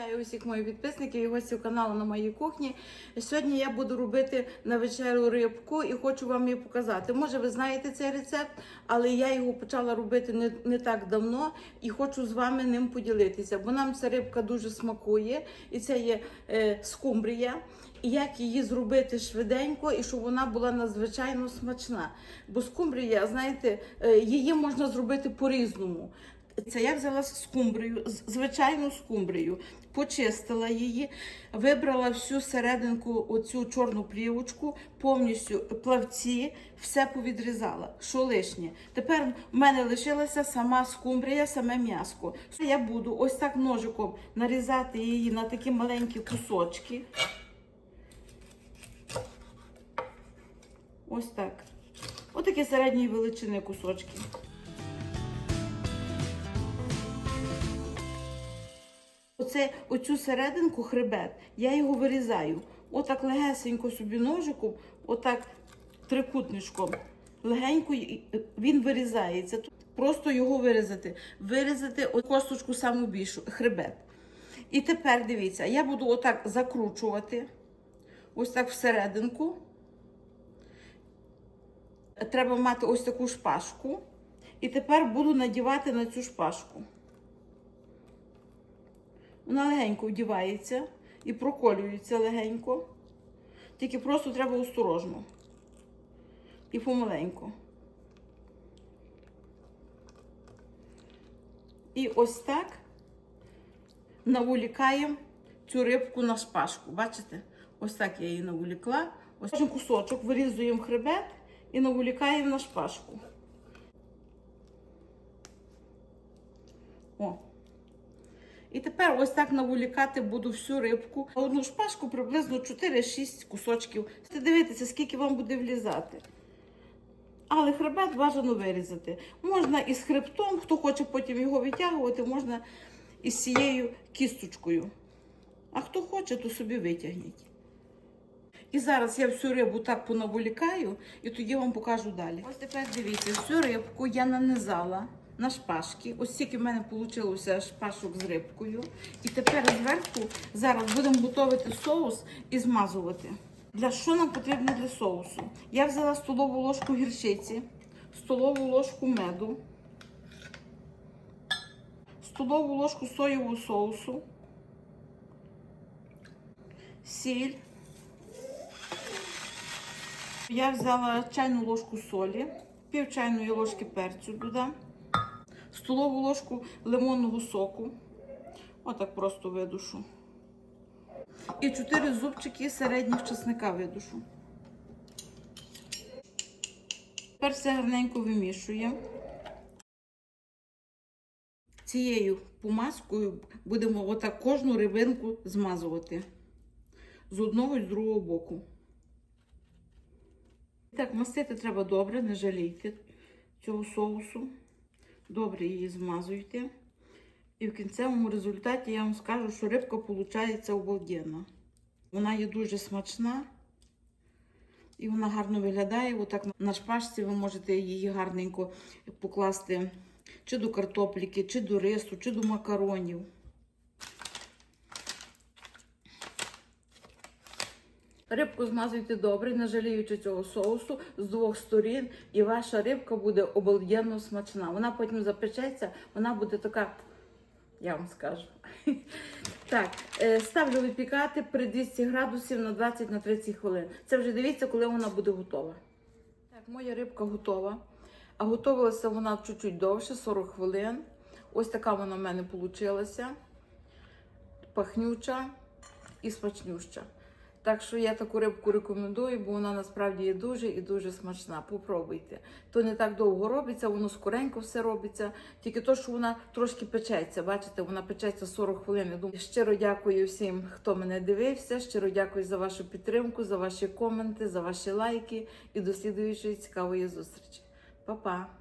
Вітаю усіх моїх підписників і гостів каналу на моїй кухні. Сьогодні я буду робити на вечерю рибку і хочу вам її показати. Може, ви знаєте цей рецепт, але я його почала робити не, не так давно і хочу з вами ним поділитися, бо нам ця рибка дуже смакує, і це є е, скумбрія. І як її зробити швиденько і щоб вона була надзвичайно смачна. Бо скумбрія, знаєте, е, її можна зробити по-різному. Це я взяла скумбрію, звичайну скумбрію, почистила її, вибрала всю серединку, оцю чорну плівочку, повністю плавці, все повідрізала, що лишнє. Тепер в мене лишилася сама скумбрія, саме м'яско. Я буду ось так ножиком нарізати її на такі маленькі кусочки. Ось так. Отакі середньої величини кусочки. Оце, оцю серединку хребет, я його вирізаю. Отак легесенько собі ножиком, отак трикутничком. Легенько він вирізається. Просто його вирізати. Вирізати косточку саму більшу, хребет. І тепер дивіться, я буду отак закручувати, ось так всерединку. Треба мати ось таку шпажку. І тепер буду надівати на цю шпажку. Вона легенько вдівається і проколюється легенько. Тільки просто треба осторожно. І помаленьку. І ось так наволікаємо цю рибку на шпажку. Бачите? Ось так я її наволікла. Ось кожен кусочок вирізуємо хребет і наволікаємо на шпажку. О. І тепер ось так наволікати буду всю рибку. На одну шпажку приблизно 4-6 кусочків. Ти дивитися, скільки вам буде влізати. Але хребет бажано вирізати. Можна із хребтом, хто хоче потім його витягувати, можна із цією кісточкою. А хто хоче, то собі витягніть. І зараз я всю рибу так понаволікаю, і тоді вам покажу далі. Ось тепер дивіться, всю рибку я нанизала на шпажки. Ось стільки в мене вийшло шпажок з рибкою. І тепер зверху зараз будемо готувати соус і змазувати. Для що нам потрібно для соусу? Я взяла столову ложку гірчиці, столову ложку меду, столову ложку соєвого соусу, сіль. Я взяла чайну ложку солі, пів чайної ложки перцю додам, столову ложку лимонного соку. Отак просто видушу. І 4 зубчики середніх чесника видушу. Тепер все гарненько вимішуємо. Цією помазкою будемо отак кожну рибинку змазувати з одного і з другого боку. Так, мастити треба добре, не жалійте цього соусу. Добре її змазуйте. І в кінцевому результаті я вам скажу, що рибка виходить обалденна. Вона є дуже смачна і вона гарно виглядає. Отак на шпажці ви можете її гарненько покласти чи до картопліки, чи до рису, чи до макаронів. Рибку змазуйте добре, не жаліючи цього соусу з двох сторін, і ваша рибка буде обалденно смачна. Вона потім запечеться, вона буде така, я вам скажу. Так, е, ставлю випікати при 200 градусів на 20-30 хвилин. Це вже дивіться, коли вона буде готова. Так, моя рибка готова. А готувалася вона чуть-чуть довше, 40 хвилин. Ось така вона в мене вийшла. Пахнюча і смачнюща. Так що я таку рибку рекомендую, бо вона насправді є дуже і дуже смачна. Попробуйте. То не так довго робиться, воно скоренько все робиться. Тільки то, що вона трошки печеться. Бачите, вона печеться 40 хвилин. Я думаю, щиро дякую всім, хто мене дивився. Щиро дякую за вашу підтримку, за ваші коменти, за ваші лайки і до слідуючої цікавої зустрічі. Па-па!